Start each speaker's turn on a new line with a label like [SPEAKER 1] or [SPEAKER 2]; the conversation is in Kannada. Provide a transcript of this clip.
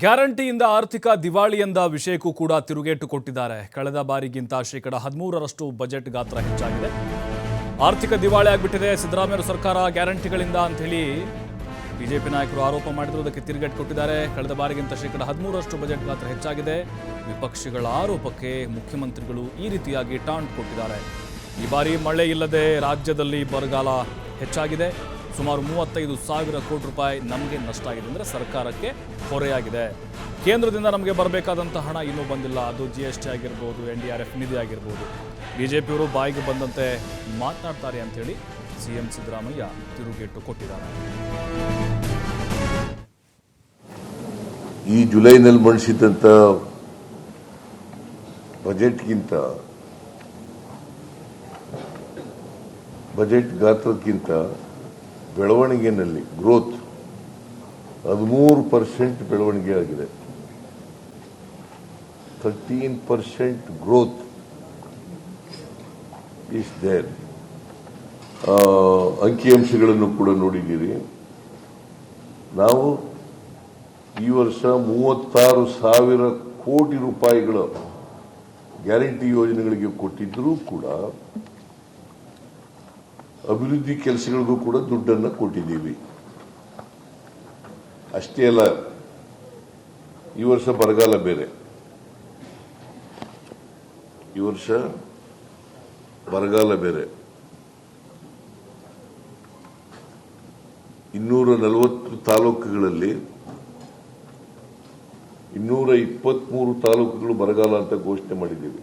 [SPEAKER 1] ಗ್ಯಾರಂಟಿಯಿಂದ ಆರ್ಥಿಕ ದಿವಾಳಿ ಎಂದ ವಿಷಯಕ್ಕೂ ಕೂಡ ತಿರುಗೇಟು ಕೊಟ್ಟಿದ್ದಾರೆ. ಕಳೆದ ಬಾರಿಗಿಂತ ಶೇಕಡ ಹದಿಮೂರರಷ್ಟು ಬಜೆಟ್ ಗಾತ್ರ ಹೆಚ್ಚಾಗಿದೆ. ಆರ್ಥಿಕ ದಿವಾಳಿ ಆಗಿಬಿಟ್ಟಿದೆ. ಸಿದ್ದರಾಮಯ್ಯ ಸರ್ಕಾರ ಗ್ಯಾರಂಟಿಗಳಿಂದ ಅಂತ ಹೇಳಿ ಬಿಜೆಪಿ ನಾಯಕರು ಆರೋಪ ಮಾಡಿದ್ರು ಅದಕ್ಕೆ ತಿರುಗೇಟು ಕೊಟ್ಟಿದ್ದಾರೆ. ಕಳೆದ ಬಾರಿಗಿಂತ ಶೇಕಡ ಹದಿಮೂರರಷ್ಟು ಬಜೆಟ್ ಗಾತ್ರ ಹೆಚ್ಚಾಗಿದೆ. ವಿಪಕ್ಷಗಳ ಆರೋಪಕ್ಕೆ ಮುಖ್ಯಮಂತ್ರಿಗಳು ಈ ರೀತಿಯಾಗಿ ಟಾಂಟ್ ಕೊಟ್ಟಿದ್ದಾರೆ. ಈ ಬಾರಿ ಮಳೆ ಇಲ್ಲದೆ ರಾಜ್ಯದಲ್ಲಿ ಬರಗಾಲ ಹೆಚ್ಚಾಗಿದೆ. ಸುಮಾರು ಮೂವತ್ತೈದು ಸಾವಿರ ಕೋಟಿ ರೂಪಾಯಿ ನಮಗೆ ನಷ್ಟ ಆಗಿದೆ ಅಂದರೆ ಸರ್ಕಾರಕ್ಕೆ ಹೊರೆಯಾಗಿದೆ. ಕೇಂದ್ರದಿಂದ ನಮಗೆ ಬರಬೇಕಾದಂಥ ಹಣ ಇನ್ನೂ ಬಂದಿಲ್ಲ. ಅದು ಜಿ ಎಸ್ ಟಿ ಆಗಿರ್ಬೋದು ಎನ್ ಡಿ ಆರ್ ಎಫ್ ನಿಧಿ ಆಗಿರ್ಬೋದು. ಬಿ ಜೆ ಪಿಯವರು ಬಾಯಿಗೆ ಬಂದಂತೆ ಮಾತನಾಡ್ತಾರೆ ಅಂಥೇಳಿ ಸಿ ಎಂ ಸಿದ್ದರಾಮಯ್ಯ ತಿರುಗೇಟು ಕೊಟ್ಟಿದ್ದಾರೆ.
[SPEAKER 2] ಈ ಜುಲೈನಲ್ಲಿ ಮಂಡಿಸಿದಂಥ ಬಜೆಟ್ಗಿಂತ, ಬಜೆಟ್ ಗಾತ್ರಕ್ಕಿಂತ ಬೆಳವಣಿಗೆನಲ್ಲಿ ಗ್ರೋತ್ ಹದಿಮೂರು ಪರ್ಸೆಂಟ್ ಬೆಳವಣಿಗೆ ಆಗಿದೆ. Thirteen percent growth is there ಅಂಕಿಅಂಶಗಳನ್ನು ಕೂಡ ನೋಡಿದ್ದೀರಿ. ನಾವು ಈ ವರ್ಷ ಮೂವತ್ತಾರು ಸಾವಿರ ಕೋಟಿ ರೂಪಾಯಿಗಳ ಗ್ಯಾರಂಟಿ ಯೋಜನೆಗಳಿಗೆ ಕೊಟ್ಟಿದ್ದರೂ ಕೂಡ ಅಭಿವೃದ್ಧಿ ಕೆಲಸಗಳಿಗೂ ಕೂಡ ದುಡ್ಡನ್ನು ಕೊಟ್ಟಿದ್ದೀವಿ. ಅಷ್ಟೇ ಅಲ್ಲ, ಈ ವರ್ಷ ಬರಗಾಲ ಬೇರೆ. ಈ ವರ್ಷ ಬರಗಾಲ ಬೇರೆ. ಇನ್ನೂರ ನಲವತ್ತು ತಾಲೂಕುಗಳಲ್ಲಿ ಇನ್ನೂರ ಇಪ್ಪತ್ಮೂರು ತಾಲೂಕುಗಳು ಬರಗಾಲ ಅಂತ ಘೋಷಣೆ ಮಾಡಿದ್ದೀವಿ.